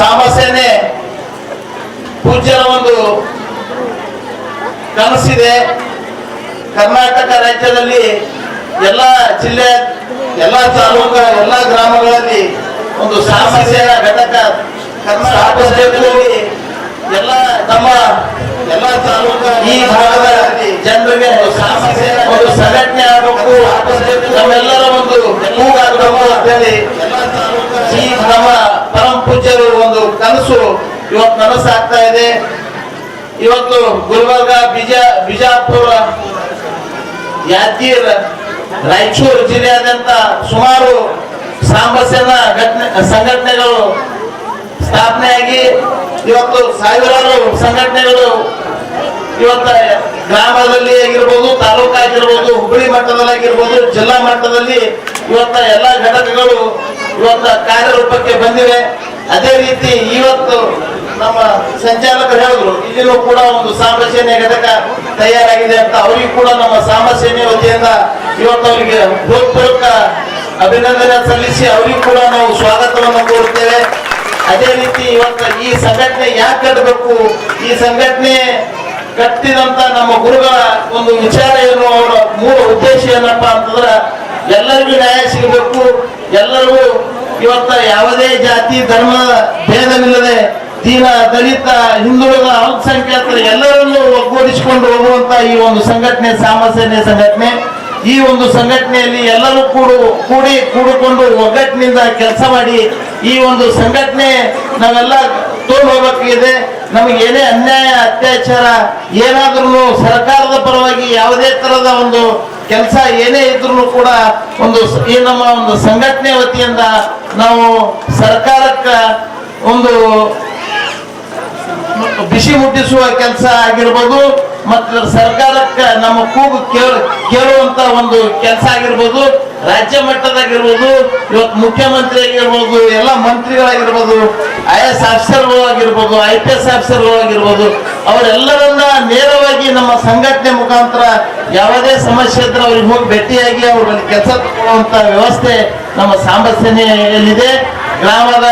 ಸಾಮಸೇನೆ. ಪೂಜ್ಯರ ಒಂದು ಕನಸಿದೆ. ಕರ್ನಾಟಕ ರಾಜ್ಯದಲ್ಲಿ ಎಲ್ಲ ಜಿಲ್ಲೆ ಎಲ್ಲ ತಾಲೂಕ ಎಲ್ಲ ಗ್ರಾಮಗಳಲ್ಲಿ ಒಂದು ಸಮಸ್ಯೆ ಘಟಕ ಕರ್ನಾಟಕದಲ್ಲಿ ಎಲ್ಲ ತಮ್ಮ ಎಲ್ಲ ತಾಲೂಕು ಈ ಭಾಗದ ಜನರಿಗೆ ಒಂದು ಸಾಮಸೇನ ಒಂದು ಸಂಘಟನೆ ಆಗಬೇಕು. ನಮ್ಮೆಲ್ಲರ ಒಂದು ಕೂಗಾಗಬೇಕು ಅಂತೇಳಿ ಈ ನಮ್ಮ ಪರಮ ಪೂಜ್ಯರು ಇವತ್ತು ನನಸಾಗ್ತಾ ಇದೆ. ಇವತ್ತು ಗುಲ್ಬರ್ಗ, ಬಿಜ, ಬಿಜಾಪುರ, ಯಾದಗಿರ್, ರಾಯಚೂರು ಜಿಲ್ಲೆಯಾದ್ಯಂತ ಸುಮಾರು ಸಾಂಬಸ್ಯನ ಘಟನೆ, ಸಂಘಟನೆಗಳು ಸ್ಥಾಪನೆಯಾಗಿ ಇವತ್ತು ಸಾವಿರಾರು ಸಂಘಟನೆಗಳು ಇವತ್ತ ಗ್ರಾಮದಲ್ಲಿ ಆಗಿರ್ಬೋದು ತಾಲೂಕು ಆಗಿರ್ಬೋದು ಹುಬ್ಬಳ್ಳಿ ಮಟ್ಟದಲ್ಲಿ ಆಗಿರ್ಬೋದು, ಜಿಲ್ಲಾ ಮಟ್ಟದಲ್ಲಿ ಇವತ್ತ ಎಲ್ಲ ಘಟಕಗಳು ಇವತ್ತ ಕಾರ್ಯರೂಪಕ್ಕೆ ಬಂದಿವೆ. ಅದೇ ರೀತಿ ಇವತ್ತು ನಮ್ಮ ಸಂಚಾಲಕರು ಹೇಳಿದ್ರು ಇಲ್ಲಿನೂ ಕೂಡ ಒಂದು ಸಾಂಬಸೇನೆ ಘಟಕ ತಯಾರಾಗಿದೆ ಅಂತ. ಅವರಿಗೂ ಕೂಡ ನಮ್ಮ ಸಾಂಬಸೇನೆ ವತಿಯಿಂದ ಇವತ್ತು ಅವರಿಗೆ ಹೃತ್ಪೂರ್ವಕ ಅಭಿನಂದನೆ ಸಲ್ಲಿಸಿ ಅವರಿಗೂ ಕೂಡ ನಾವು ಸ್ವಾಗತವನ್ನು ಕೋರುತ್ತೇವೆ. ಅದೇ ರೀತಿ ಇವತ್ತು ಈ ಸಂಘಟನೆ ಯಾಕೆ ಕಟ್ಟಬೇಕು? ಈ ಸಂಘಟನೆ ಕಟ್ಟಿದಂತ ನಮ್ಮ ಗುರುಗಳ ಒಂದು ವಿಚಾರ ಏನು? ಅವರ ಮೂಲ ಉದ್ದೇಶ ಏನಪ್ಪಾ ಅಂತಂದ್ರ, ಎಲ್ಲರಿಗೂ ನ್ಯಾಯ ಸಿಗಬೇಕು, ಎಲ್ಲರಿಗೂ ಇವತ್ತ ಯಾವುದೇ ಜಾತಿ, ಧರ್ಮ, ಭೇದವಿಲ್ಲದೆ ದೀನ ದಲಿತ, ಹಿಂದುಳಿದ, ಅಲ್ಪಸಂಖ್ಯಾತರು ಎಲ್ಲರನ್ನೂ ಒಗ್ಗೂಡಿಸಿಕೊಂಡು ಹೋಗುವಂತ ಈ ಒಂದು ಸಂಘಟನೆ ಸಾಮಸೇನೆ ಸಂಘಟನೆ. ಈ ಒಂದು ಸಂಘಟನೆಯಲ್ಲಿ ಎಲ್ಲರೂ ಕೂಡ, ಕೂಡಿ, ಕೂಡಿಕೊಂಡು ಒಗ್ಗಟ್ಟಿನಿಂದ ಕೆಲಸ ಮಾಡಿ ಈ ಒಂದು ಸಂಘಟನೆ ನಾವೆಲ್ಲ ತಗೊಂಡು ಹೋಗ್ಬೇಕಾಗಿದೆ ನಮಗೆ ಏನೇ ಅನ್ಯಾಯ, ಅತ್ಯಾಚಾರ ಏನಾದ್ರೂ ಸರ್ಕಾರದ ಪರವಾಗಿ ಯಾವುದೇ ತರದ ಒಂದು ಕೆಲಸ ಏನೇ ಇದ್ರೂ ಕೂಡ ಒಂದು ಈ ನಮ್ಮ ಒಂದು ಸಂಘಟನೆ ವತಿಯಿಂದ ನಾವು ಸರ್ಕಾರಕ್ಕ ಒಂದು ಬಿಸಿ ಮುಟ್ಟಿಸುವ ಕೆಲಸ ಆಗಿರ್ಬೋದು, ಮತ್ತು ಸರ್ಕಾರಕ್ಕೆ ನಮ್ಮ ಕೂಗು ಕೇಳ, ಕೇಳುವಂತ ಒಂದು ಕೆಲಸ ಆಗಿರ್ಬೋದು ರಾಜ್ಯ ಮಟ್ಟದಾಗಿರ್ಬೋದು, ಇವತ್ತು ಮುಖ್ಯಮಂತ್ರಿ ಆಗಿರ್ಬೋದು, ಎಲ್ಲ ಮಂತ್ರಿಗಳಾಗಿರ್ಬೋದು, ಐ ಎಸ್ ಆಫೀಸರ್ಗಳು ಆಗಿರ್ಬೋದು, ಐ ಪಿ ಎಸ್ ಆಫೀಸರ್ಗಳು ಆಗಿರ್ಬೋದು, ಅವರೆಲ್ಲರನ್ನ ನೇರವಾಗಿ ನಮ್ಮ ಸಂಘಟನೆ ಮುಖಾಂತರ ಯಾವುದೇ ಸಮಸ್ಯೆ ಇದ್ರೆ ಅವ್ರಿಗೆ ಹೋಗಿ ಭೇಟಿಯಾಗಿ ಅವ್ರಲ್ಲಿ ಕೆಲಸ ತಗೊಳ್ಳುವಂತ ವ್ಯವಸ್ಥೆ ನಮ್ಮ ಸಾಂಬಸೇನೆಯಲ್ಲಿದೆ. ಗ್ರಾಮದ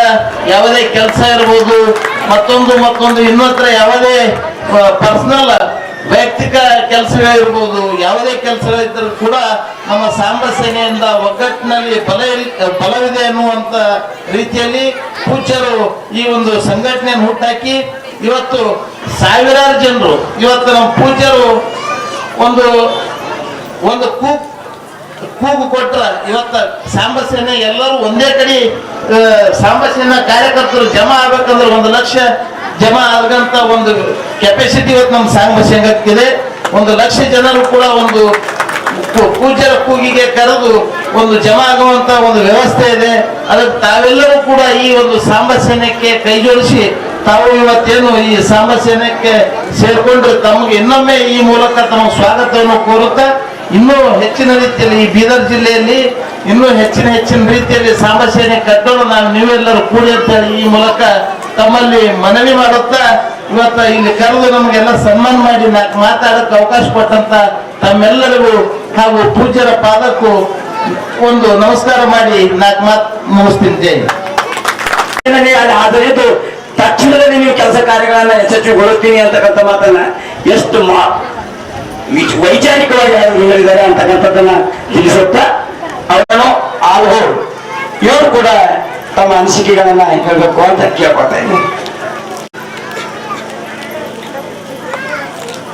ಯಾವುದೇ ಕೆಲಸ ಇರ್ಬೋದು, ಮತ್ತೊಂದು ಮತ್ತೊಂದು ಇನ್ನೊಂದ್ರ ಯಾವುದೇ ಪರ್ಸನಲ್ ವೈಯಕ್ತಿಕ ಕೆಲಸಗಳಿರ್ಬೋದು ಯಾವುದೇ ಕೆಲಸ ಕೆಲಸಗಳಿದ್ದರೂ ಕೂಡ ನಮ್ಮ ಸಾಂಬ ಸೇನೆಯಿಂದ ಒಗ್ಗಟ್ಟಿನಲ್ಲಿ ಬಲ ಬಲವಿದೆ ಅನ್ನುವಂತ ರೀತಿಯಲ್ಲಿ ಪೂಜ್ಯರು ಈ ಒಂದು ಸಂಘಟನೆಯನ್ನು ಹುಟ್ಟಾಕಿ ಇವತ್ತು ಸಾವಿರಾರು ಜನರು ಇವತ್ತು ನಮ್ಮ ಪೂಜ್ಯರು ಒಂದು ಒಂದು ಕೂಗ್ ಕೂಗು ಕೊಟ್ರ ಇವತ್ತ ಸಾಂಬ ಸೇನೆ ಎಲ್ಲರೂ ಒಂದೇ ಕಡೆ ಆ, ಸಾಂಬ ಸೇನಾ ಕಾರ್ಯಕರ್ತರು ಜಮಾ ಆಗ್ಬೇಕಂದ್ರೆ ಒಂದು ಲಕ್ಷ ಜಮಾ ಆಗಂತ ಒಂದು ಕೆಪಾಸಿಟಿ ಇವತ್ತು ನಮ್ಮ ಸಾಂಬ ಸಂಘಕ್ಕಿದೆ ಒಂದು ಲಕ್ಷ ಜನರು ಕೂಡ ಒಂದು ಪೂಜ್ಯರ ಕೂಗಿಗೆ ಕರೆದು ಒಂದು ಜಮಾ ಆಗುವಂತ ಒಂದು ವ್ಯವಸ್ಥೆ ಇದೆ. ಅದಕ್ಕೆ ತಾವೆಲ್ಲರೂ ಕೂಡ ಈ ಒಂದು ಸಾಂಬ ಸೇನೆಗೆ ಕೈ ಜೋಡಿಸಿ ತಾವು ಇವತ್ತೇನು ಈ ಸಾಂಬ ಸೇರಿಕೊಂಡು ಸೇರ್ಕೊಂಡು ತಮಗೆ ಇನ್ನೊಮ್ಮೆ ಈ ಮೂಲಕ ತಮ್ಮ ಸ್ವಾಗತವನ್ನು ಕೋರುತ್ತಾ, ಇನ್ನೂ ಹೆಚ್ಚಿನ ರೀತಿಯಲ್ಲಿ ಈ ಬೀದರ್ ಜಿಲ್ಲೆಯಲ್ಲಿ ಇನ್ನೂ ಹೆಚ್ಚಿನ ಹೆಚ್ಚಿನ ರೀತಿಯಲ್ಲಿ ಸಾಂಬಸೇನೆ ಕಟ್ಟಲು ನಾವು ನೀವೆಲ್ಲರೂ ಕೂಡಿ ಅಂತೇಳಿ ಈ ಮೂಲಕ ತಮ್ಮಲ್ಲಿ ಮನವಿ ಮಾಡುತ್ತಾ, ಇವತ್ತ ಇಲ್ಲಿ ಕರೆದು ನಮಗೆಲ್ಲ ಸನ್ಮಾನ ಮಾಡಿ ಮಾತಾಡಕ್ಕೆ ಅವಕಾಶ ಕೊಟ್ಟಂತ ತಮ್ಮೆಲ್ಲರಿಗೂ ಹಾಗೂ ಪೂಜ್ಯರ ಪಾದಕ್ಕೂ ಒಂದು ನಮಸ್ಕಾರ ಮಾಡಿ ನಾಲ್ಕು ಮಾತು ಮುಗಿಸ್ತೀನಿ ಜೈ ಕೆಲಸ ತಕ್ಷಣದಲ್ಲಿ ನೀವು ಕೆಲಸ ಕಾರ್ಯಗಳನ್ನ ಯಶಸ್ವಿಗೊಳ್ಳುತ್ತೀನಿ ಅಂತಕ್ಕಂಥ ಮಾತನ್ನ ಎಷ್ಟು ಮಾ ವಿಚ್- ವೈಚಾರಿಕವಾಗಿ ಹೇಳಿದ್ದಾರೆ ಅಂತಕ್ಕಂಥದ್ದನ್ನ ತಿಳಿಸುತ್ತಾ ಅವರನ್ನು ಆಲ್ಹೋರ್ ಇವರು ಕೂಡ ತಮ್ಮ ಅನಿಸಿಕೆಗಳನ್ನ ಹೇಳ್ಬೇಕು ಅಂತ ಕೇಳ್ಕೊತಾ ಇದ್ದೀನಿ.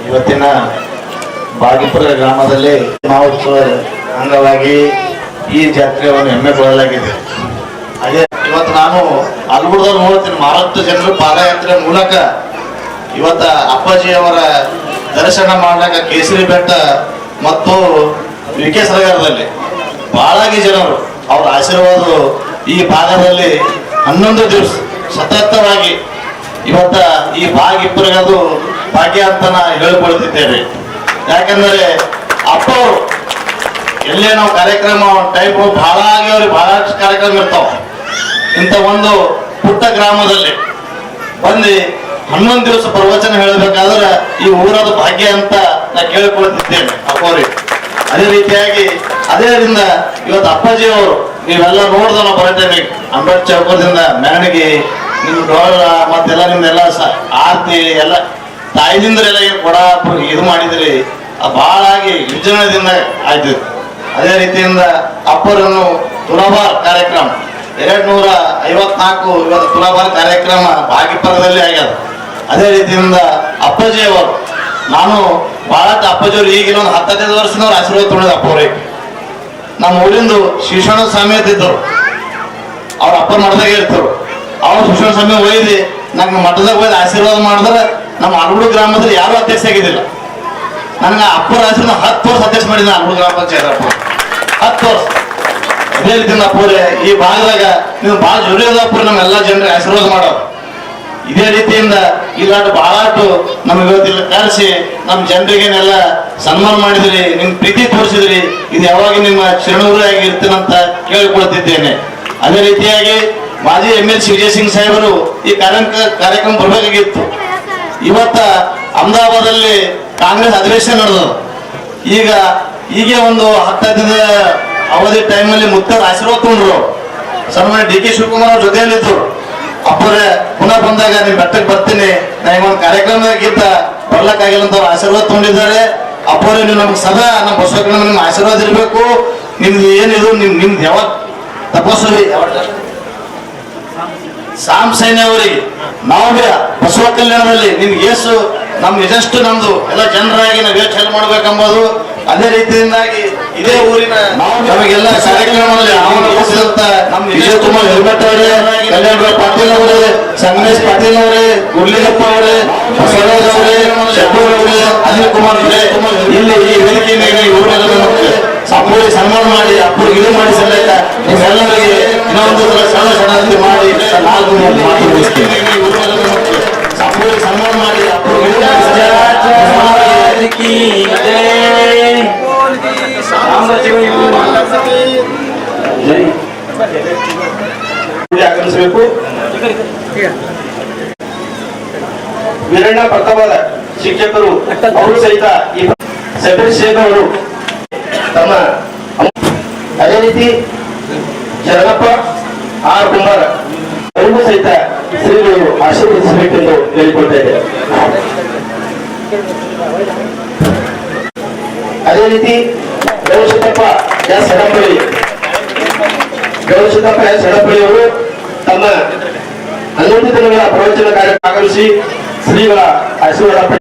ಇವತ್ತಿನ ಬಾಗಿಪುರ ಗ್ರಾಮದಲ್ಲಿ ಮಹೋತ್ಸವ ಅಂಗವಾಗಿ ಈ ಜಾತ್ರೆಯನ್ನು ಹೆಮ್ಮೆ ಕೊಡಲಾಗಿದೆ ಹಾಗೆ ಇವತ್ತು ನಾನು ಅಲ್ಗುಡ್ದಲ್ಲಿ ನೋಡ್ತೀನಿ ಮಹಾರಾಷ್ಟ್ರ ಜನರು ಪಾದಯಾತ್ರೆ ಮೂಲಕ ಇವತ್ತ ಅಪ್ಪಾಜಿಯವರ ದರ್ಶನ ಮಾಡಲಾಕ ಕೇಸರಿ ಬೆಟ್ಟ ಮತ್ತು ವಿ ಕೆ ಸರಗಾರದಲ್ಲಿ. ಬಹಳಾಗಿ ಜನರು, ಅವರ ಆಶೀರ್ವಾದ ಈ ಭಾಗದಲ್ಲಿ ಹನ್ನೊಂದು ದಿವಸ ಸತತವಾಗಿ ಇವತ್ತ ಈ ಭಾಗ ಇಬ್ಬರಿಗದು ಭಾಗ್ಯ ಅಂತ ನಾ ಹೇಳ್ಕೊಳ್ತಿದ್ದೇವೆ ಯಾಕಂದ್ರೆ ಅಪ್ಪ ಎಲ್ಲೇ ನಾವು ಕಾರ್ಯಕ್ರಮ ಟೈಪ್ ಬಹಳ ಅವ್ರಿಗೆ ಬಹಳಷ್ಟು ಕಾರ್ಯಕ್ರಮ ಇರ್ತಾವ. ಇಂಥ ಒಂದು ಪುಟ್ಟ ಗ್ರಾಮದಲ್ಲಿ ಬಂದು ಹನ್ನೊಂದು ದಿವಸ ಪ್ರವಚನ ಹೇಳಬೇಕಾದ್ರೆ ಈ ಊರದ ಭಾಗ್ಯ ಅಂತ ನಾ ಕೇಳ್ಕೊಳ್ತಿದ್ದೇನೆ ಅಪ್ಪವ್ರಿಗೆ. ಅದೇ ರೀತಿಯಾಗಿ ಅದೇರಿಂದ ಇವತ್ತು ಅಪ್ಪಾಜಿ ಅವರು ನೀವೆಲ್ಲ ನೋಡ್ದ ನಾವು ಬರ್ತೇನೆ ಅಂಬೇಡ್ ಚೌಕದಿಂದ ಮೆರವಣಿಗೆ ನಿಮ್ಮ ಡೋಳ ಮತ್ತೆಲ್ಲ ನಿಮ್ದೆಲ್ಲ ಆರತಿ ಎಲ್ಲ ತಾಯಿದಿಂದ್ರೆಲ್ಲ ಕೊಡ, ಇದು ಮಾಡಿದ್ರಿ ಆಗಿ ವಿಜೃಂಭಣೆಯಿಂದ ಆಯ್ತು. ಅದೇ ರೀತಿಯಿಂದ ಅಪ್ಪರನ್ನು ತುಲಾಭಾರ್ ಕಾರ್ಯಕ್ರಮ ಎರಡ್ ನೂರ ಐವತ್ನಾಲ್ಕು ಇವತ್ತು ತುಲಾಭಾರ್ ಕಾರ್ಯಕ್ರಮ ಭಾಗಿಪರದಲ್ಲಿ ಆಗ್ಯದ. ಅದೇ ರೀತಿಯಿಂದ ಅಪ್ಪಾಜಿ ಅವರು ನಾನು ಬಹಳಷ್ಟು ಅಪ್ಪಾಜಿಯವರು ಈಗಿನ ಒಂದು ಹತ್ತೈದು ವರ್ಷದವ್ರು ಆಶೀರ್ವಾದ ತೊಗೊಂಡಿದ್ದ ಅಪ್ಪವ್ರಿಗೆ. ನಮ್ಮ ಊರಿಂದು ಶಿಕ್ಷಣ ಸ್ವಾಮಿ ಅಂತ ಇದ್ದರು. ಅವ್ರ ಅಪ್ಪನ ಮಠದಾಗ ಇರ್ತರು ಅವ್ರು ಶಿಕ್ಷಣ ಸ್ವಾಮಿ ಒಯ್ದು ನಮ್ಮ ಮಠದಾಗ ಒಯ್ದು ಆಶೀರ್ವಾದ ಮಾಡಿದ್ರೆ ನಮ್ಮ ಅಲ್ಗುಡು ಗ್ರಾಮದಲ್ಲಿ ಯಾರು ಅಧ್ಯಕ್ಷ ಆಗಿದ್ದಿಲ್ಲ. ನನಗೆ ಅಪ್ಪರ ಆಶೀರ್ವಾದ ಹತ್ತು ವರ್ಷ ಅಧ್ಯಕ್ಷ ಮಾಡಿದ ಅಲ್ಗುಡು ಗ್ರಾಮ ಪಂಚಾಯತ್ ಅಪ್ಪ. ಹತ್ತು ವರ್ಷ. ಅದೇ ರೀತಿಯಿಂದ ಅಪ್ಪವ್ರೆ ಈ ಭಾಗದಾಗ ನೀವು ಭಾಳ ಜೋರಿ ಅಪ್ಪರು ನಮ್ಮೆಲ್ಲ ಜನರಿಗೆ ಆಶೀರ್ವಾದ ಮಾಡೋದು. ಇದೇ ರೀತಿಯಿಂದ ಇಲ್ಲಾಟ ಬಹಳಾಟು ನಮ್ಗೆ ಇವತ್ತಿಲ್ಲ ಕರೆಸಿ ನಮ್ಮ ಜನರಿಗೇನೆಲ್ಲ ಸನ್ಮಾನ ಮಾಡಿದ್ರಿ ನಿಮ್ ಪ್ರೀತಿ ತೋರಿಸಿದ್ರಿ ಇದು ಯಾವಾಗ ನಿಮ್ಮ ಶರಣೂರಾಗಿ ಇರ್ತೀನಂತ ಕೇಳಿಕೊಳ್ತಿದ್ದೇನೆ. ಅದೇ ರೀತಿಯಾಗಿ ಮಾಜಿ M L C Vijay Singh ಸಾಹೇಬರು ಈ ಕಾರ್ಯಕ್ರಮ ಕಾರ್ಯಕ್ರಮ ಬರಬೇಕಾಗಿತ್ತು. ಇವತ್ತ ಅಹಮದಾಬಾದಲ್ಲಿ ಕಾಂಗ್ರೆಸ್ ಅಧಿವೇಶನ ನಡೆದು ಈಗ ಈಗ ಒಂದು ಹತ್ತದ ಅವಧಿ ಟೈಮಲ್ಲಿ ಮುತ್ತವ್ರ ಆಶೀರ್ವಾದ ತಗೊಂಡ್ರು. ಸನ್ಮಾನ್ಯ ಡಿ ಕೆ ಶಿವಕುಮಾರ್ ಅವ್ರ ಜೊತೆಯಲ್ಲಿದ್ರು. ಅಪ್ಪರೇ, ಪುನಃ ಬಂದಾಗ ನಿಮ್ಮ ಬೆಟ್ಟಕ್ಕೆ ಬರ್ತೀನಿ. ನನಗೆ ಒಂದು ಕಾರ್ಯಕ್ರಮಕ್ಕಿಂತ ಬರ್ಲಕ್ಕಾಗಿಲ್ಲ ಅಂತ ಅವ್ರು ಆಶೀರ್ವಾದ ತಗೊಂಡಿದ್ದಾರೆ. ಅಪ್ಪರೇ ನೀವು ನಮ್ಗೆ ಸದಾ ನಮ್ಮ ಬಸವಕರಣ ನಿಮ್ಗೆ ಆಶೀರ್ವಾದ ಇರಬೇಕು. ನಿಮ್ದು ಏನಿದು ನಿಮ್ ನಿಮ್ದು ಯಾವ ಯಾವತ್ತ ಸಾಮ್ ಅವರಿಗೆ ನಾವು ಬಸವ ಕಲ್ಯಾಣದಲ್ಲಿ ನಿಮ್ಗೆ ಏಸು ನಮ್ ಇದಷ್ಟು ನಮ್ದು ಎಲ್ಲ ಜನರಾಗಿ ನಾವು ಯೋಚನೆ ಮಾಡ್ಬೇಕೆಂಬುದು ಅದೇ ರೀತಿಯಿಂದಾಗಿ ಇದೇ ಊರಿನ ನಮಗೆಲ್ಲ ಕಾರ್ಯಕ್ರಮದಲ್ಲಿ ಆಹ್ವಾನಿಸಿದಂತ ವಿಜಯ್ ಕುಮಾರ್ ಹೆಲ್ಮೆಟ್ ಅವರೇ ಕಲ್ಯಾಣರಾವ್ ಪಾಟೀಲ್ ಅವರೇ ಸಂಗಮೇಶ್ ಪಾಟೀಲ್ ಅವರೇ ಗುರ್ಲಿಗಪ್ಪ ಅವರೇ ಬಸವರಾಜ್ ಅವರೇ ಶಬ್ಬೂರ್ ಅವರೇ ಅನಿಲ್ ಕುಮಾರ್ ಅವರೇ ಇಲ್ಲಿ ಈ ವೇದಿಕೆ ಮೇಲೆ ಈ ಅಪ್ಪುಗೆ ಸನ್ಮಾನ ಮಾಡಿ ಅಪ್ಪುಗೆ ಇದು ಮಾಡಿ ಸಲ್ಲಕ ನಿಮ್ಮೆಲ್ಲರಿಗೆ ಇನ್ನೊಂದು ಸಲ ಸಣ್ಣ ಸಣ್ಣದಂತೆ ಮಾಡಿ ನಾಲ್ಕು ಮಾತು ಮುಗಿಸ್ತೀನಿ. ಸನ್ಮಾನ ಮಾಡಿ. ಆಗಮಿಸಬೇಕು. ವೀರಣ್ಣ ಪ್ರತಾಪದ ಶಿಕ್ಷಕರು, ಅವರು ಸಹಿತ ಈ ಶೇಖರ್ ಅವರು ತಮ್ಮ ಅದೇ ರೀತಿ ಶರಣಪ್ಪ ಆರ್ ಕುಮಾರ್ ಅವರಿಗೂ ಸಹಿತ ಶ್ರೀಗಳು ಆಶೀರ್ವದಿಸಬೇಕೆಂದು ಹೇಳಿಕೊಳ್ತಾ ಇದ್ದಾರೆ ಅದೇ ರೀತಿ ಗೌಶಿದ್ದಪ್ಪ ಎಸ್ ಎಡಪಳ್ಳಿ ಗೌಶಿದ್ದಪ್ಪ ಎಸ್ ಎಡಪಳ್ಳಿ ಅವರು ತಮ್ಮ ಹನ್ನೊಂದು ದಿನಗಳ ಪ್ರವಚನ ಕಾರ್ಯಕ್ಕೆ ಆಗಮಿಸಿ ಶ್ರೀಗಳ ಆಶೀರ್ವಾದ ಪಡೆದ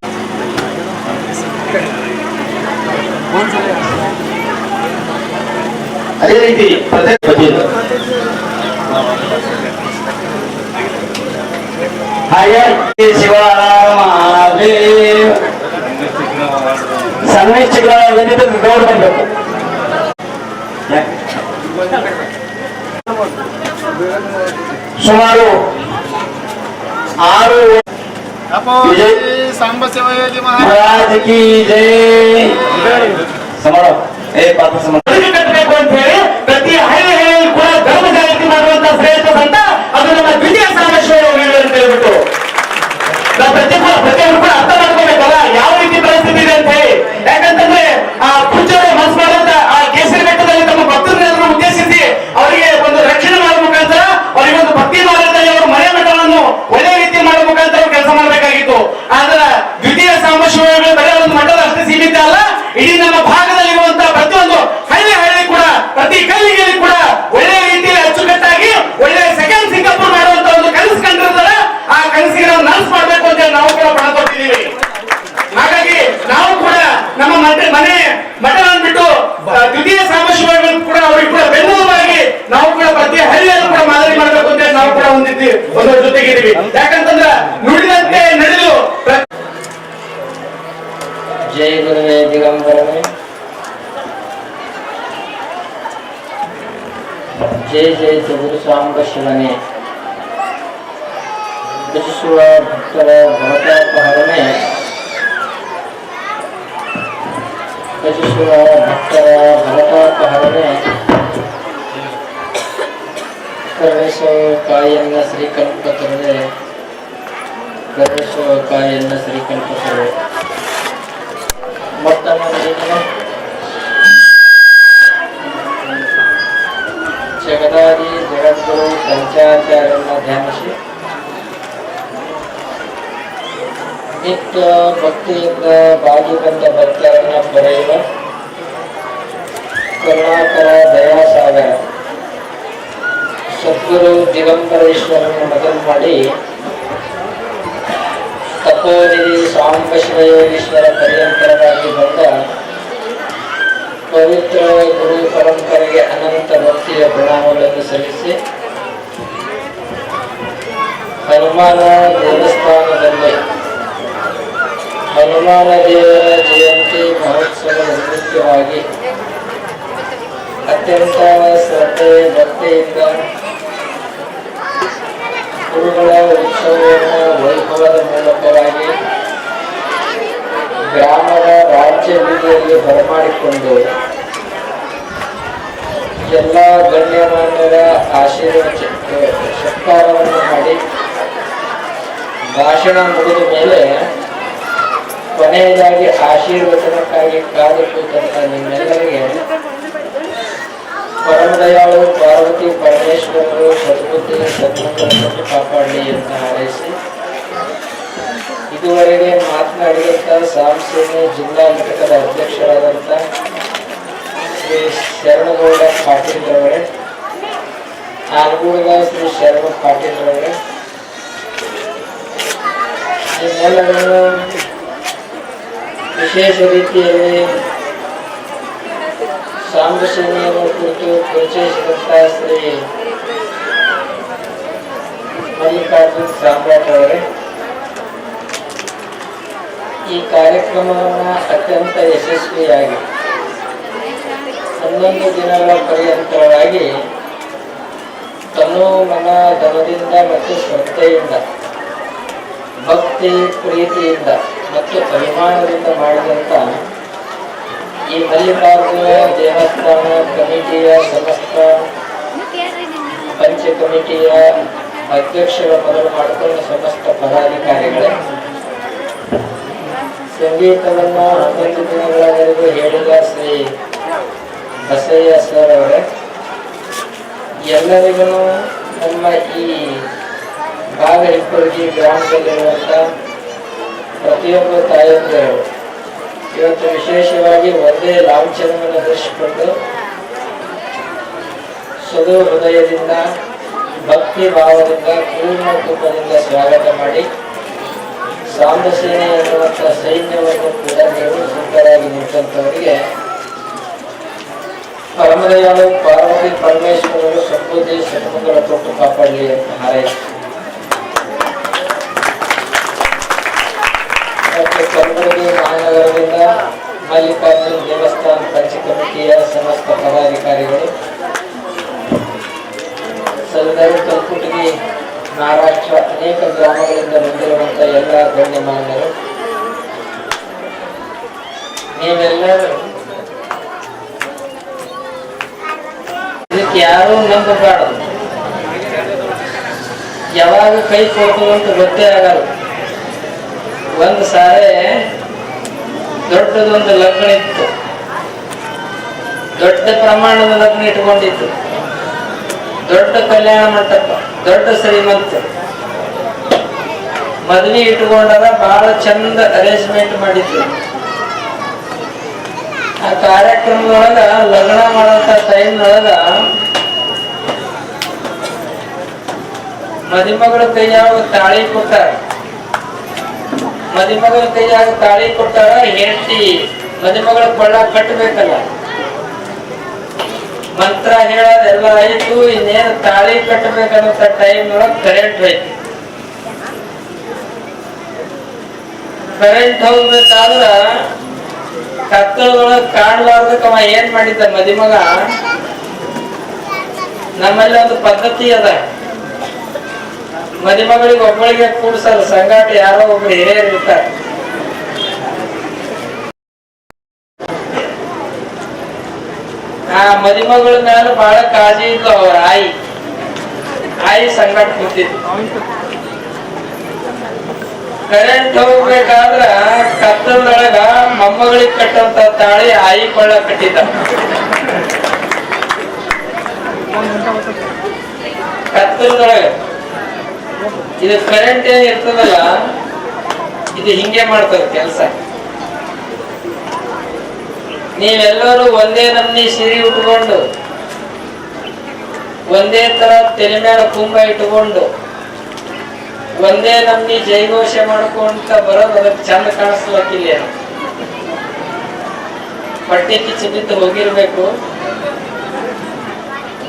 ಅದೇ ರೀತಿ ಪ್ರತ್ಯೇಕ ವತಿಯಿಂದ ಹಾಗೆ ಎನಿಟ್ ಇಸ್ ಗೌರ್ಮೆಂಟ್ ಸುಮಾರು ಆರು ವಿಜಯ್ ಮಹಾರಾಜ್ ಕಿ ಜಯ ಸಮಾರ ಏ ಪಾತ್ರ ಸಮಾರ ಕಟ್ಬೇಕು ಅಂತ ಹೇಳಿ ಪ್ರತಿ ಹಳ್ಳಿ ಹಳ್ಳಿ ಕೂಡ ಧರ್ಮ ಜಾಗೃತಿ ಮಾಡುವಂತ ಶ್ರೇಷ್ಠ ಸಂತ ಭವತಾಪಹರಣೆ ವಿಶ್ವ ಭಕ್ತರ ಭವತಾಪಹರಣೆ ಕರುಣಿಸೋ ಕಾಯನ್ನ ಶ್ರೀಕಲ್ಪತರುವೆ ಕರುಣಿಸೋ ಕಾಯನ್ನ ಶ್ರೀಕಲ್ಪತರುವೆ ಮೊತ್ತ ಮೊದಲಿಗೆ ಜಗದಾದಿ ಜಗದ್ಗುರು ಪಂಚಾಚಾರ್ಯರನ್ನ ಧ್ಯಾನಿಸಿ ಭಕ್ತಿಯಿಂದ ಬಾಗಿ ಬಂದ ಭಕ್ತರನ್ನ ಪಡೆಯುವ ಕರುಣಾಕರ ದಯಾಸಾಗರ. ಸದ್ಗುರು ದಿಗಂಬರೇಶ್ವರನ್ನು ಮೊದಲು ಮಾಡಿ ತಪೋನಿಧಿ ಸಾಂಬಶಿವಯೋಗೀಶ್ವರ ಪರ್ಯಂತರವಾಗಿ ಬಂದ ಪವಿತ್ರ ಗುರು ಪರಂಪರೆಗೆ ಅನಂತ ಭಕ್ತಿಯ ಪ್ರಣಾಮಗಳನ್ನು ಸಲ್ಲಿಸಿ ಹನುಮಾನ ದೇವಸ್ಥಾನದಲ್ಲಿ ಹನುಮಾನ ದೇವರ ಜಯಂತಿ ಮಹೋತ್ಸವದ ನಿಮಿತ್ತವಾಗಿ ಅತ್ಯಂತ ಶ್ರದ್ಧೆ ಭಕ್ತಿಯಿಂದ ಗುರುಗಳ ಉತ್ಸವವನ್ನು ವೈಭವದ ಮೂಲಕವಾಗಿ ಗ್ರಾಮದ ರಾಜ್ಯ ಬೀದಿಯಲ್ಲಿ ಬರಮಾಡಿಕೊಂಡು ಎಲ್ಲ ಗಣ್ಯಮಾನ್ಯರ ಆಶೀರ್ವಚ ಸತ್ಕಾರವನ್ನು ಮಾಡಿ ಭಾಷಣ ಮುಗಿದ ಮೇಲೆ ಕೊನೆಯದಾಗಿ ಆಶೀರ್ವಚನಕ್ಕಾಗಿ ಕಾದು ಕೂತಂತ ನಿಮ್ಮೆಲ್ಲರಿಗೆ. ಪರಮದಯಾಳು ಪಾರ್ವತಿ ಪರಮೇಶ್ವರರು ಸದ್ಬುದ್ಧಿ ಸದ್ಮಂಗಲವನ್ನು ಕಾಪಾಡಲಿ ಅಂತ ಹಾರೈಸಿ. ಇದುವರೆಗೆ ಮಾತನಾಡಿದಂಥ ಸಾಂಸೇನೆ ಜಿಲ್ಲಾ ಘಟಕದ ಅಧ್ಯಕ್ಷರಾದಂಥ ಶ್ರೀ ಶರಣಗೌಡ ಪಾಟೀಲ್ ರವರೇ ಶ್ರೀ ಶರಣ ಪಾಟೀಲ್ ನಿಮ್ಮೆಲ್ಲರನ್ನು ವಿಶೇಷ ರೀತಿಯಲ್ಲಿ ಸಾಂಬ ಸೇನೆಯನ್ನು ಕುರಿತು ಪರಿಚಯಿಸಿದಂಥ ಶ್ರೀ ಮಲ್ಲಿಕಾರ್ಜುನ್ ಸಾಮ್ರಾಟ್ ಅವರೇ. ಈ ಕಾರ್ಯಕ್ರಮವನ್ನು ಅತ್ಯಂತ ಯಶಸ್ವಿಯಾಗಿ ಹನ್ನೊಂದು ದಿನಗಳ ಪರ್ಯಂತವಾಗಿ ತನು ಮನ ಧನದಿಂದ ಮತ್ತು ಶ್ರದ್ಧೆಯಿಂದ, ಭಕ್ತಿ, ಪ್ರೀತಿಯಿಂದ ಮತ್ತು ಪರಿಮಾಣದಿಂದ ಮಾಡಿದಂಥ ಈ ಮಲ್ಲಿಕಾರ್ಜುನ ದೇವಸ್ಥಾನ ಕಮಿಟಿಯ ಸಮಸ್ತ ಪಂಚ ಕಮಿಟಿಯ ಅಧ್ಯಕ್ಷರ ಮೊದಲು ಮಾಡಿಕೊಂಡ ಸಮಸ್ತ ಪದಾಧಿಕಾರಿಗಳೇ, ಸಂಗೀತವನ್ನು ಹನ್ನೊಂದು ದಿನಗಳವರೆಗೂ ಹೇಳಿದ ಶ್ರೀ ಬಸಯ್ಯ ಸರ್ ಅವರೇ, ಎಲ್ಲರಿಗೂ ನಮ್ಮ ಈ ಭಾಗ ಹಿಪ್ಪರಗಿ ಗ್ರಾಮದಲ್ಲಿರುವಂಥ ಪ್ರತಿಯೊಬ್ಬ ತಾಯಂದಿರು ಇವತ್ತು ವಿಶೇಷವಾಗಿ ಒಂದೇ ಲಾಂಛನವನ್ನು ಧರಿಸಿಕೊಂಡು ಸದು ಹೃದಯದಿಂದ, ಭಕ್ತಿ ಭಾವದಿಂದ, ಪೂರ್ಣ ಕುಟುಂಬದಿಂದ ಸ್ವಾಗತ ಮಾಡಿ ಸಾಂಬ ಸೇನೆ ಎನ್ನುವಂಥ ಸೈನ್ಯವನ್ನು ಕೂಡ ನೀವು ಸುಂದರಾಗಿ ನಿಂತವರಿಗೆ ಪರಮದಯಾಳು ಪಾರ್ವತಿ ಪರಮೇಶ್ವರರು ಸಂಪೂರ್ಣ ಸನ್ಮಂಗಳ ಕೊಟ್ಟು ಕಾಪಾಡಲಿ ಅಂತ ಹಾರೈಸಿ ಕಲಬುರಗಿ ಮಹಾನಗರದಿಂದ ಮಲ್ಲಿಕಾರ್ಜುನ ದೇವಸ್ಥಾನ ಪಂಚ ಕಮಿಟಿಯ ಸಮಸ್ತ ಪದಾಧಿಕಾರಿಗಳು. ಸಲದಾರಿ ಕಲ್ಕುಟಗಿ ಮಹಾರಾಷ್ಟ್ರ ಅನೇಕ ಗ್ರಾಮಗಳಿಂದ ಬಂದಿರುವಂಥ ಎಲ್ಲ ಗಣ್ಯಮಾನ್ಯರು. ನೀವೆಲ್ಲರೂ ಇದಕ್ಕೆ ಯಾರೂ ನಂಬಬಾರದು. ಯಾವಾಗ ಕೈ ಕೊಡ್ತು ಅಂತ ಗೊತ್ತೇ ಆಗಲ್ಲ. ಒಂದು ಸಾರಿ ದೊಡ್ಡದೊಂದು ಲಗ್ನ ಇತ್ತು. ದೊಡ್ಡ ಪ್ರಮಾಣದ ಲಗ್ನ ಇಟ್ಕೊಂಡಿತ್ತು ದೊಡ್ಡ ಕಲ್ಯಾಣ ಮಂಟಪ, ದೊಡ್ಡ ಶ್ರೀಮಂತ. ಮದುವೆ ಇಟ್ಕೊಂಡಾಗ ಬಹಳ ಚಂದ ಅರೇಂಜ್ಮೆಂಟ್ ಮಾಡಿದ್ರು. ಆ ಕಾರ್ಯಕ್ರಮದೊಳಗ ಲಗ್ನ ಮಾಡಂತ ಟೈಮ್ನೊಳಗ ಮದುಮಗಳ ಕೈಯಾಗ ತಾಳಿ ಕೊಟ್ಟಾರ. ಮದುಮಗಳ ಕೈಯಾಗ ತಾಳಿ ಕೊಟ್ಟಾರ ಹೆಂಡತಿ ಮದುಮಗಳ ಕೊಳ್ಳ ಕಟ್ಟಬೇಕಲ್ಲ. ಮಂತ್ರ ಹೇಳೋದೆಲ್ಲ ಆಯ್ತು, ಇನ್ನೇನು ತಾಳಿ ಕಟ್ಟಬೇಕನ್ನುವಂತ ಟೈಮ್ ನೋಡಕ್ ಕರೆಂಟ್ ಹೋಯ್ತು. ಕರೆಂಟ್ ಹೋಗ್ಬೇಕಾದ್ರ ಕತ್ತಲೊಳಗ ಕಾಣ್ಲಾರ್ದಕ್ಕ ಅವ ಏನ್ ಮಾಡಿದ್ದ ಮದಿಮಗ? ನಮ್ಮಲ್ಲಿ ಒಂದು ಪದ್ಧತಿ ಅದ. ಮದಿಮಗಳಿಗೆ ಒಬ್ಬಳಿಗೆ ಕೂಡಿಸಲು ಸಂಗಾಟ ಯಾರೋ ಒಬ್ರು ಹಿರಿಯರು ಇರ್ತಾರೆ. ಆ ಮದಿಮಗಳ ಮೇಲೆ ಬಹಳ ಕಾಳಜಿ ಇದ್ಲು ಅವ್ರ ಆಯಿ. ಆಯಿ ಸಂಗಾಟ ಕೂತಿದ್ರು ಕರೆಂಟ್ ಹೋಗ್ಬೇಕಾದ್ರ ಕತ್ತಲದೊಳಗ ಮೊಮ್ಮಗಳಿಗೆ ಕಟ್ಟಂತ ತಾಳಿ ಆಯಿ ಕೊಳ್ಳ ಕಟ್ಟಿದ್ದ. ಕತ್ತಲದೊಳಗ. ಇದು ಕರೆಂಟ್ ಏನ್ ಇರ್ತದಲ್ಲ, ಇದು ಹಿಂಗೆ ಮಾಡ್ತದ ಕೆಲಸ. ನೀವೆಲ್ಲರೂ ಒಂದೇ ನಮ್ನಿ ಸಿರಿ ಉಟ್ಕೊಂಡು, ಒಂದೇ ತರ ತೆಲೆ ಮೇಲೆ ಕುಂಭ ಇಟ್ಕೊಂಡು, ಒಂದೇ ನಮ್ನಿ ಜೈಘೋಷ ಮಾಡ್ಕೊಂತ ಬರೋದು ಅದಕ್ಕೆ ಚಂದ ಕಾಣಿಸ್ಲಕ್ಕಿಲ್ಲ ಪಟ್ಟಿ ಕಿಚ್ಚು ಬಿದ್ದು ಹೋಗಿರ್ಬೇಕು.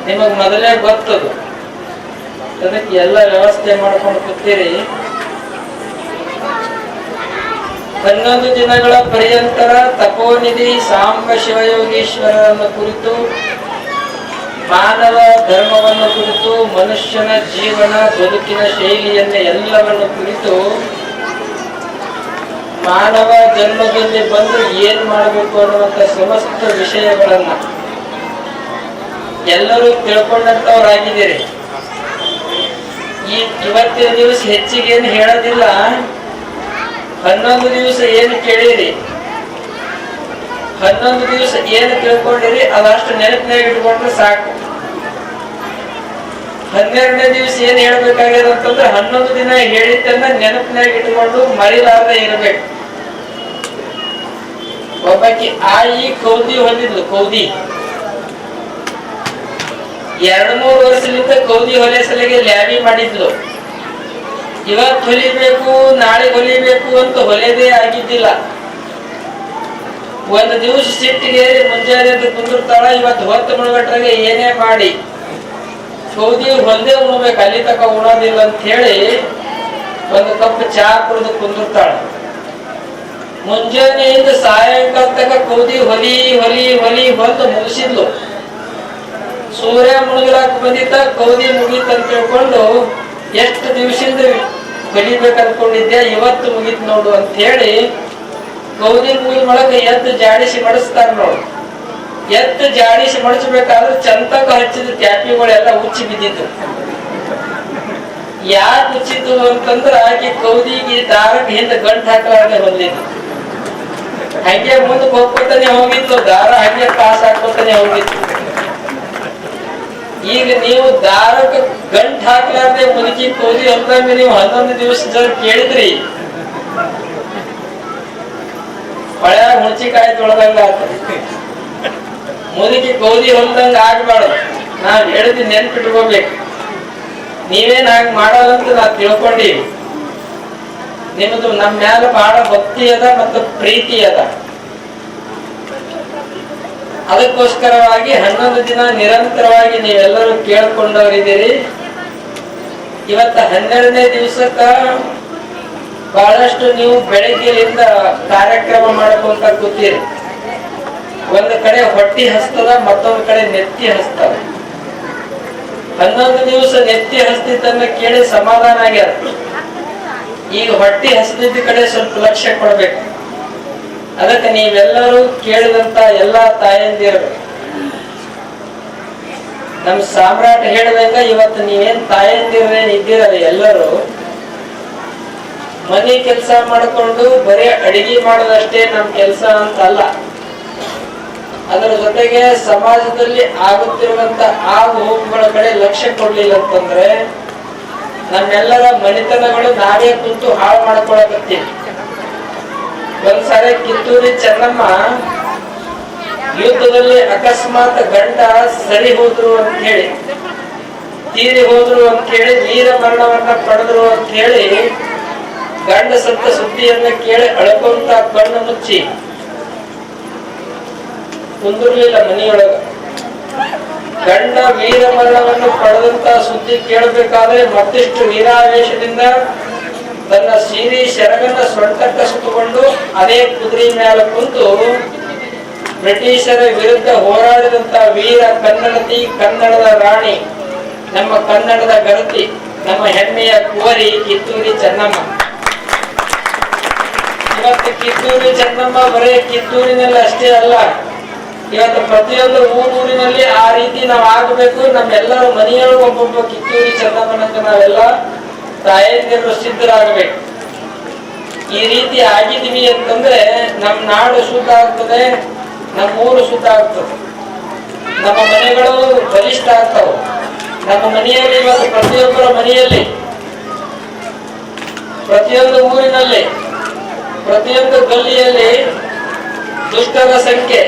ನಿಮಗ್ ಮೊದಲೇ ಗೊತ್ತದು. ಅದಕ್ಕೆ ಎಲ್ಲ ವ್ಯವಸ್ಥೆ ಮಾಡ್ಕೊಂಡು ಕೂತೀರಿ. ಹನ್ನೊಂದು ದಿನಗಳ ಪರ್ಯಂತರ ತಪೋನಿಧಿ ಸಾಂಬ ಶಿವಯೋಗೀಶ್ವರನ ಕುರಿತು, ಮಾನವ ಧರ್ಮವನ್ನು ಕುರಿತು, ಮನುಷ್ಯನ ಜೀವನ ಬದುಕಿನ ಶೈಲಿಯನ್ನು ಎಲ್ಲವನ್ನು ಕುರಿತು, ಮಾನವ ಜನ್ಮದಲ್ಲಿ ಬಂದು ಏನ್ ಮಾಡಬೇಕು ಅನ್ನುವಂತ ಸಮಸ್ತ ವಿಷಯಗಳನ್ನ ಎಲ್ಲರೂ ತಿಳ್ಕೊಂಡಂತವ್ರಾಗಿದ್ದೀರಿ. ಈ ಇವತ್ತಿನ ದಿವಸ ಹೆಚ್ಚಿಗೆ ಏನು ಹೇಳೋದಿಲ್ಲ. ಹನ್ನೊಂದು ದಿವಸ ಏನು ಕೇಳಿರಿ? ಹನ್ನೊಂದು ದಿವಸ ಏನು ತಿಳ್ಕೊಂಡಿರಿ? ಅದಷ್ಟು ನೆನಪಿನಾಗ ಇಟ್ಕೊಂಡ್ರೆ ಸಾಕು. ಹನ್ನೆರಡನೇ ದಿವಸ ಏನ್ ಹೇಳ್ಬೇಕಾಗ್ಯದ ಅಂತಂದ್ರೆ ಹನ್ನೊಂದು ದಿನ ಹೇಳಿದ್ದನ್ನ ನೆನಪಿನಾಗ ಇಟ್ಕೊಂಡು ಮರಿಲಾರದೆ ಇರಬೇಕು. ಒಬ್ಬಾಕಿ ಆಯಿ ಕೌದಿ ಹೊಂದಿದ್ಲು, ಕೌದಿ. ಎರಡು ಮೂರು ವರ್ಷದಿಂದ ಕೌದಿ ಹೊಲೆ ಸಲಿಗೆ ಲ್ಯಾಬಿ ಮಾಡಿದ್ಲು ಇವತ್ತು ಹೊಲಿಬೇಕು, ನಾಳೆ ಹೊಲಿಬೇಕು ಅಂತ ಹೊಲೆದೇ ಆಗಿದ್ದಿಲ್ಲ. ಒಂದು ದಿವಸ ಸಿಟ್ಟಿಗೆ ಮುಂಜಾನೆ ಕುಂದಿರ್ತಾಳ, ಇವತ್ತು ಹೊತ್ತು ಮುಳುಗಟ್ರಾಗೆ ಏನೇ ಮಾಡಿ. ಸೌದಿ ಹೊಲ್ದೇ ಉಣ್ಬೇಕು, ಅಲ್ಲಿ ತಕ ಉಣೋದಿಲ್ಲ ಅಂತ ಹೇಳಿ ಒಂದು ಕಪ್ ಚಹಾ ಕುಡಿದು ಕುಂದಿರ್ತಾಳ. ಮುಂಜಾನೆಯಿಂದ ಸಾಯಂಕಾಲ ತಕ ಕೌದಿ ಹೊಲಿ ಹೊಲಿ ಹೊಲಿ ಹೊತ್ತು ಮುಗಿಸಿದ್ಲು. ಸೂರ್ಯ ಮುಳುಗಲಾಕ್ ಬಂದಿದ್ದ ಕೌದಿ ಮುಗೀತ ಅಂತ ಹೇಳ್ಕೊಂಡು ಎಷ್ಟು ದಿವಸದಿಂದ ಕಲಿಬೇಕು ಅನ್ಕೊಂಡಿದ್ದೆ ಇವತ್ತು ಮುಗೀತ್ ನೋಡು ಅಂತ ಹೇಳಿ ಕೌದಿ ಮುಗಿದ ಒಳಗೆ ಎದ್ದು ಜಾಡಿಸಿ ಮಡಿಸ್ತಾರ ನೋಡು. ಎದ್ದು ಜಾಡಿಸಿ ಮಡಿಸ್ಬೇಕಾದ್ರೆ ಚಂತಕ ಹಚ್ಚಿದ ಟ್ಯಾಪಿಗಳೆಲ್ಲ ಉಚ್ಚಿ ಬಿದ್ದಿತ್ತು ಯಾಕೆ ಉಚ್ಚಿದ್ದು ಅಂತಂದ್ರ ಆಕೆ ಕೌದಿಗೆ ದಾರಕ್ಕೆ ಹಿಂದೆ ಗಂಟು ಹಾಕಲಾರ್ದೆ ಹೊಂದಿದ್ದು. ಹಂಗೆ ಮುಂದಕ್ಕೆ ಹೋಗ್ಕೊತಾನೆ ಹೋಗಿತ್ತು ದಾರ ಹಂಗೆ ಪಾಸ್ ಹಾಕೋತಾನೆ ಹೋಗಿತ್ತು ಈಗ ನೀವು ದಾರಕ್ಕೆ ಗಂಟ್ ಹಾಕ್ಲಾರ್ದೆ ಮುದುಕಿ ಕೋದಿ ಅಂತ ನೀವು ಹನ್ನೊಂದು ದಿವಸ ಜನ ಕೇಳಿದ್ರಿ. ಹೊಳ್ಯಾಗ ಹುಣಸಿಕಾಯಿ ತೊಳೆದಂಗ ಮುದುಕಿ ಕೌದಿ ಹೊಂದಂಗ ಆಗ್ಬಾರ್ದು. ನಾವ್ ಹೇಳಿದ್ ನೆನ್ಪಿಟ್ಕೋಬೇಕು. ನೀವೇನ್ ಹಾಗೆ ಮಾಡೋದಂತ ನಾ ತಿಳ್ಕೊಂಡಿ. ನಿಮ್ದು ನಮ್ಮ ಮ್ಯಾಲ ಬಹಳ ಭಕ್ತಿ ಅದ ಮತ್ತು ಪ್ರೀತಿ ಅದ. ಅದಕ್ಕೋಸ್ಕರವಾಗಿ ಹನ್ನೊಂದು ದಿನ ನಿರಂತರವಾಗಿ ನೀವೆಲ್ಲರೂ ಕೇಳ್ಕೊಂಡವರಿದ್ದೀರಿ. ಇವತ್ತ ಹನ್ನೆರಡನೇ ದಿವಸಕ್ಕ ಬಹಳಷ್ಟು ನೀವು ಬೆಳಗ್ಗೆಯಿಂದ ಕಾರ್ಯಕ್ರಮ ಮಾಡ್ಕೊಂತ ಕೂತೀರಿ. ಒಂದು ಕಡೆ ಹೊಟ್ಟಿ ಹಸ್ತದ, ಮತ್ತೊಂದು ಕಡೆ ನೆತ್ತಿ ಹಸ್ತದ. ಹನ್ನೊಂದು ದಿವಸ ನೆತ್ತಿ ಹಸ್ತಿದ್ದನ್ನ ಕೇಳಿ ಸಮಾಧಾನ ಆಗ್ಯಾರ. ಈಗ ಹೊಟ್ಟಿ ಹಸ್ತಿದ್ದ ಕಡೆ ಸ್ವಲ್ಪ ಲಕ್ಷ್ಯ ಕೊಡ್ಬೇಕು. ಅದಕ್ಕೆ ನೀವೆಲ್ಲರೂ ಕೇಳಿದಂತ ಎಲ್ಲಾ ತಾಯಂದಿರು, ನಮ್ ಸಾಮ್ರಾಟ್ ಹೇಳಿದಂಗ ಇವತ್ತು ನೀವೇನ್ ತಾಯಂದಿರೇನ್ ಇದ್ದೀರಲ್ಲ ಎಲ್ಲರೂ, ಮನೆ ಕೆಲಸ ಮಾಡ್ಕೊಂಡು ಬರೀ ಅಡಿಗೆ ಮಾಡೋದಷ್ಟೇ ನಮ್ ಕೆಲಸ ಅಂತ ಅಲ್ಲ ಅದರ ಜೊತೆಗೆ ಸಮಾಜದಲ್ಲಿ ಆಗುತ್ತಿರುವಂತ ಆಗು ಹೋಗುಗಳ ಕಡೆ ಲಕ್ಷ್ಯ ಕೊಡ್ಲಿಲ್ಲ ಅಂತಂದ್ರೆ, ನಮ್ಮೆಲ್ಲರ ಮನೆತನಗಳು ನಾವೇ ಕುಂತು ಹಾಳು ಮಾಡ್ಕೊಳಕತ್ತೀವಿ. ಒಂದ್ಸಾರಿ ಕಿತ್ತೂರಿ ಚೆನ್ನಮ್ಮ ಯುದ್ಧದಲ್ಲಿ ಅಕಸ್ಮಾತ್ ಗಂಡ ಸರಿ ಹೋದ್ರು ಅಂತ ಹೇಳಿ, ತೀರಿ ಹೋದ್ರು ಅಂತ ಹೇಳಿ, ವೀರ ಮರಣವನ್ನ ಪಡೆದ್ರು ಅಂತ ಹೇಳಿ, ಗಂಡ ಸತ್ತ ಸುದ್ದಿಯನ್ನ ಕೇಳಿ ಅಳ್ಕೊಂತ ಕಣ್ಣು ಮುಚ್ಚಿ ಕುಂದಿರ್ಲಿಲ್ಲ ಮನೆಯೊಳಗ. ಗಂಡ ವೀರ ಮರಣವನ್ನು ಪಡೆದಂತ ಸುದ್ದಿ ಕೇಳಬೇಕಾದ್ರೆ ಮತ್ತಿಷ್ಟು ವೀರಾವೇಶದಿಂದ ತನ್ನ ಸೀರಿ ಶರಗನ್ನ ಸೊಂಟಕ್ಕ ಸುತ್ತಕೊಂಡು ಅದೇ ಕುದುರೆ ಮೇಲೆ ಕುಂತು ಬ್ರಿಟಿಷರ ವಿರುದ್ಧ ಹೋರಾಡಿದಂತ ವೀರ ಕನ್ನಡತಿ, ಕನ್ನಡದ ರಾಣಿ, ನಮ್ಮ ಕನ್ನಡದ ಗರತಿ ನಮ್ಮ ಹೆಮ್ಮೆಯ ಕುವರಿ ಕಿತ್ತೂರಿ ಚೆನ್ನಮ್ಮ. ಇವತ್ತು ಕಿತ್ತೂರಿ ಚೆನ್ನಮ್ಮ ಬರೇ ಕಿತ್ತೂರಿನಲ್ಲಿ ಅಷ್ಟೇ ಅಲ್ಲ, ಇವತ್ತು ಪ್ರತಿಯೊಂದು ಊರೂರಿನಲ್ಲಿ ಆ ರೀತಿ ನಾವು ಆಗಬೇಕು, ನಮ್ಮೆಲ್ಲರ ಮನೆಯೊಳಗೆ ಒಬ್ಬೊಬ್ಬ ಕಿತ್ತೂರಿ ಚೆನ್ನಮ್ಮನಂತ ನಾವೆಲ್ಲ ತಾಯಂದಿರು ಸಿದ್ಧರಾಗಬೇಕು. ಈ ರೀತಿ ಆಗಿದ್ದೀವಿ ಅಂತಂದ್ರೆ ನಮ್ಮ ನಾಡು ಶುದ್ಧ ಆಗ್ತದೆ ನಮ್ಮ ಊರು ಶುದ್ಧ ಆಗ್ತದೆ. ನಮ್ಮ ಮನೆಗಳು ಬಲಿಷ್ಠ ಆಗ್ತವೆ. ನಮ್ಮ ಮನೆಯಲ್ಲಿ ಮತ್ತು ಪ್ರತಿಯೊಬ್ಬರ ಮನೆಯಲ್ಲಿ, ಪ್ರತಿಯೊಂದು ಊರಿನಲ್ಲಿ, ಪ್ರತಿಯೊಂದು ಗಲ್ಲಿಯಲ್ಲಿ ದುಷ್ಟರ ಸಂಖ್ಯೆ,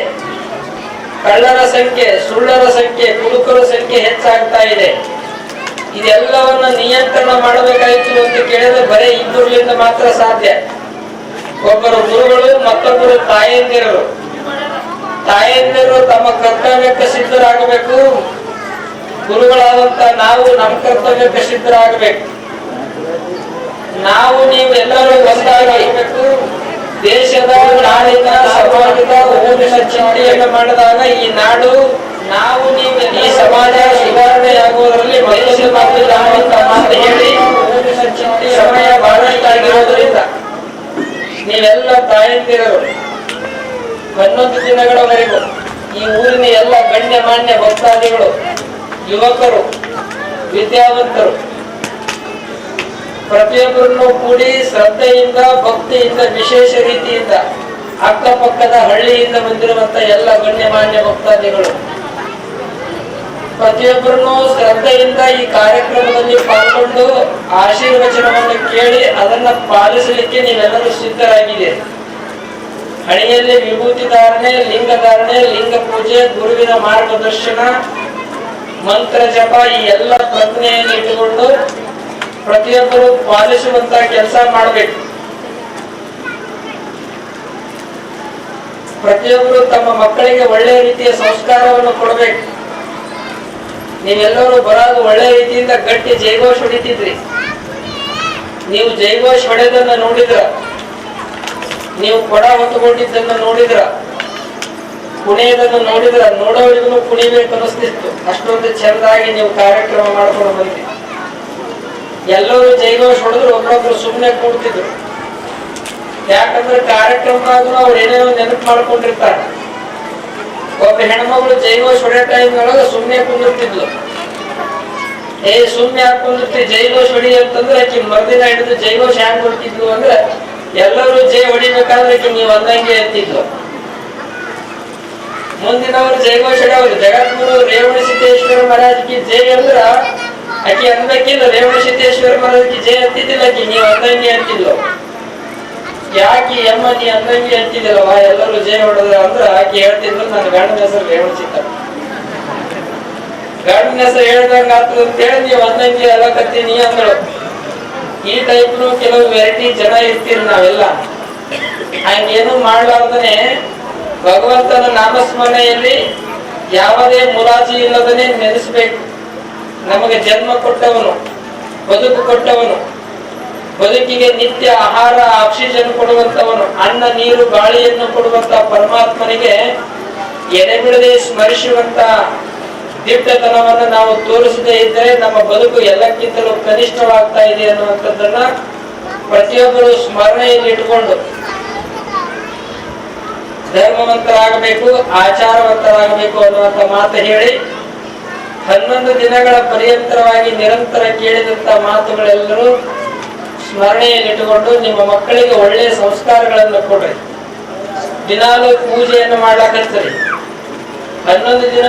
ಕಳ್ಳರ ಸಂಖ್ಯೆ, ಸುಳ್ಳರ ಸಂಖ್ಯೆ ಕುಡುಕರ ಸಂಖ್ಯೆ ಹೆಚ್ಚಾಗ್ತಾ ಇದೆ. ಇದೆಲ್ಲವನ್ನ ನಿಯಂತ್ರಣ ಮಾಡಬೇಕಾಯಿತು ಅಂತ ಕೇಳಿದ್ರೆ ಬರೀ ಇಬ್ಬರಿಂದ ಮಾತ್ರ ಸಾಧ್ಯ. ಒಬ್ಬರು ಗುರುಗಳು, ಮತ್ತೊಬ್ಬರು ತಾಯಂದಿರರು. ತಾಯಂದಿರು ತಮ್ಮ ಕರ್ತವ್ಯಕ್ಕೆ ಸಿದ್ಧರಾಗಬೇಕು. ಗುರುಗಳಾದಂತ ನಾವು ನಮ್ಮ ಕರ್ತವ್ಯಕ್ಕೆ ಸಿದ್ಧರಾಗಬೇಕು. ನಾವು ನೀವು ಎಲ್ಲರೂ ಒಂದಾಗಬೇಕು. ದೇಶದ ನಾಡಿನ ಸಮಾಜದ ಊರಿನ ಚಿಂತೆಯನ್ನು ಮಾಡಿದಾಗ ಈ ನಾಡು, ನಾವು ನೀವು ಈ ಸಮಾಜ ಸುಧಾರಣೆಯಾಗುವುದರಲ್ಲಿ ನಾವು ಅಂತ ಹೇಳಿ ಸಮಯ ಬಹಳಷ್ಟಾಗಿರೋದ್ರಿಂದ ನೀವೆಲ್ಲ ಹನ್ನೊಂದು ದಿನಗಳವರೆಗೂ ಈ ಊರಿನ ಎಲ್ಲ ಗಣ್ಯ ಮಾನ್ಯ ಭಕ್ತಾದಿಗಳು, ಯುವಕರು, ವಿದ್ಯಾವಂತರು, ಪ್ರತಿಯೊಬ್ಬರನ್ನು ಕೂಡಿ ಶ್ರದ್ಧೆಯಿಂದ, ಭಕ್ತಿಯಿಂದ, ವಿಶೇಷ ರೀತಿಯಿಂದ ಅಕ್ಕಪಕ್ಕದ ಹಳ್ಳಿಯಿಂದ ಬಂದಿರುವಂತ ಎಲ್ಲ ಗಣ್ಯಮಾನ್ಯ ಭಕ್ತಾದಿಗಳು ಪ್ರತಿಯೊಬ್ಬರನ್ನು ಶ್ರದ್ಧೆಯಿಂದ ಈ ಕಾರ್ಯಕ್ರಮದಲ್ಲಿ ಪಾಲ್ಗೊಂಡು ಆಶೀರ್ವಚನವನ್ನು ಕೇಳಿ ಅದನ್ನ ಪಾಲಿಸಲಿಕ್ಕೆ ನೀವೆಲ್ಲರೂ ಸಿದ್ಧರಾಗಿದೆ ಹಣೆಯಲ್ಲಿ ವಿಭೂತಿ ಧಾರಣೆ, ಲಿಂಗ ಧಾರಣೆ, ಲಿಂಗ ಪೂಜೆ, ಗುರುವಿನ ಮಾರ್ಗದರ್ಶನ, ಮಂತ್ರ ಜಪ, ಈ ಎಲ್ಲ ಪ್ರಜ್ಞೆಯನ್ನು ಇಟ್ಟುಕೊಂಡು ಪ್ರತಿಯೊಬ್ಬರು ಪಾಲಿಸುವಂತ ಕೆಲಸ ಮಾಡಬೇಕು. ಪ್ರತಿಯೊಬ್ಬರು ತಮ್ಮ ಮಕ್ಕಳಿಗೆ ಒಳ್ಳೆಯ ರೀತಿಯ ಸಂಸ್ಕಾರವನ್ನು ಕೊಡಬೇಕು. ನೀವೆಲ್ಲರೂ ಬರೋದು ಒಳ್ಳೆ ರೀತಿಯಿಂದ ಗಟ್ಟಿ ಜೈಘೋಷ್ ಹೊಡಿತಿದ್ರಿ. ನೀವು ಜೈಘೋಷ್ ಹೊಡೆದನ್ನ ನೋಡಿದ್ರ. ನೀವು ಕೊಡ ಹೊತ್ತುಕೊಂಡಿದ್ದನ್ನ ನೋಡಿದ್ರ. ಕುಣಿಯೋದನ್ನು ನೋಡಿದ್ರ. ನೋಡೋರಿಗೂ ಕುಣಿಬೇಕು ಅನಿಸ್ತಿತ್ತು ಅಷ್ಟೊಂದು ಚೆಂದಾಗಿ ನೀವು ಕಾರ್ಯಕ್ರಮ ಮಾಡ್ಕೊಂಡು ಬಂದ್ರಿ. ಎಲ್ಲರೂ ಜೈಘೋಷ್ ಹೊಡೆದ್ರು ಒಬ್ಬರೊಬ್ರು ಸುಮ್ಮನೆ ಕೂಡ್ತಿದ್ರು. ಯಾಕಂದ್ರೆ ಕಾರ್ಯಕ್ರಮದಾಗ ಅವ್ರು ಏನೇನೋ ನೆನಪು ಮಾಡ್ಕೊಂಡಿರ್ತಾರೆ. ಒಬ್ಬ ಹೆಣ್ಮಗಳು ಜೈವ ಹೊಡೆಯೋ ಟೈಮ್ ಒಳಗ ಸುಮ್ಮನೆ ಕುಂದಿರ್ತಿದ್ಲು. ಏ ಸುಮ್ಮನೆ ಯಾಕೆ ಕುಂದಿರ್ತಿ? ಜೈವ ಸುಡಿ ಅಂತಂದ್ರೆ ಆಕಿ ಮರ್ದಿನ ಹಿಡಿದು ಜೈವ ಶಾಂಗ್ ಹೊಡ್ತಿದ್ಲು ಅಂದ್ರೆ ಎಲ್ಲರೂ ಜೈ ಹೊಡಿಬೇಕಾದ್ರೆ ಆಕಿ ನೀವು ಅಂದಂಗೆ ಅಂತಿದ್ಲು. ಮುಂದಿನವರು ಜೈವೋ ಹೊಡೆಯವರು ಜಗದ್ಗುರು ರೇವಣ ಸಿದ್ದೇಶ್ವರ ಮಹಾರಾಜ್ಗೆ ಜೈ ಅಂದ್ರ ಆಕಿ ಅನ್ಬೇಕಿಲ್ಲ ರೇವಣ ಸಿದ್ದೇಶ್ವರ ಮಹಾರಾಜ್ಗೆ ಜೈ ಅಂತಿದ್ದಿಲ್ಲ ಆಕಿ, ನೀವು ಅಂದಂಗೆ ಅಂತಿದ್ಲು. ಯಾಕೆ ಎಮ್ಮದಿ ಅಂದಂಗೆ ಅಂತಿದ್ದಿಲ್ಲವ ಎಲ್ಲರೂ ಜಯ ಹೊಡೆದ ಅಂದ್ರೆ ಆಕೆ ಹೇಳ್ತಿದ್ರು. ನನ್ನ ಗಂಡನ ಹೆಸರು ರೇವಣ ಸಿದ್ದ ಗಂಡನ ಹೆಸರು ಹೇಳ್ದಂಗ ಆತು ಅಂತೇಳಿ ನೀವು ಅಂದಂಗೆ ಎಲ್ಲ ಕತ್ತೀನಿ ಅಂದಳು ಈ ಟೈಪ್ನು ಕೆಲವು ವೆರೈಟಿ ಜನ ಇರ್ತೀರಿ ನಾವೆಲ್ಲ. ಹಂಗೇನು ಮಾಡ್ಲಾರ್ದನೆ ಭಗವಂತನ ನಾಮಸ್ಮರಣೆಯಲ್ಲಿ ಯಾವುದೇ ಮುಲಾಜಿ ಇಲ್ಲದನೆ ನೆನೆಸ್ಬೇಕು. ನಮಗೆ ಜನ್ಮ ಕೊಟ್ಟವನು, ಬದುಕು ಕೊಟ್ಟವನು. ಬದುಕಿಗೆ ನಿತ್ಯ ಆಹಾರ ಆಕ್ಸಿಜನ್ ಕೊಡುವಂತವನು ಅನ್ನ, ನೀರು, ಗಾಳಿಯನ್ನು ಕೊಡುವಂತ ಪರಮಾತ್ಮನಿಗೆ ಎಡೆಬಿಡದೆ ಸ್ಮರಿಸುವಂತ ದಿಟ್ಟತನವನ್ನ ನಾವು ತೋರಿಸದೇ ಇದ್ದರೆ ನಮ್ಮ ಬದುಕು ಎಲ್ಲಕ್ಕಿಂತಲೂ ಕನಿಷ್ಠವಾಗ್ತಾ ಇದೆ ಅನ್ನುವಂಥದ್ದನ್ನ ಪ್ರತಿಯೊಬ್ಬರು ಸ್ಮರಣೆಯಲ್ಲಿ ಇಟ್ಕೊಂಡು ಧರ್ಮವಂತರಾಗಬೇಕು, ಆಚಾರವಂತರಾಗಬೇಕು ಅನ್ನುವಂತ ಮಾತು ಹೇಳಿ ಹನ್ನೊಂದು ದಿನಗಳ ಪರ್ಯಂತರವಾಗಿ ನಿರಂತರ ಕೇಳಿದಂತ ಮಾತುಗಳೆಲ್ಲರೂ ಸ್ಮರಣೆಯಲ್ಲಿಟ್ಟುಕೊಂಡು ನಿಮ್ಮ ಮಕ್ಕಳಿಗೆ ಒಳ್ಳೆಯ ಸಂಸ್ಕಾರಗಳನ್ನು ಕೊಡ್ರಿ. ದಿನಾಲು ಪೂಜೆಯನ್ನು ಮಾಡ್ಲಾಕತ್ತೀರಿ ಹನ್ನೊಂದು ದಿನ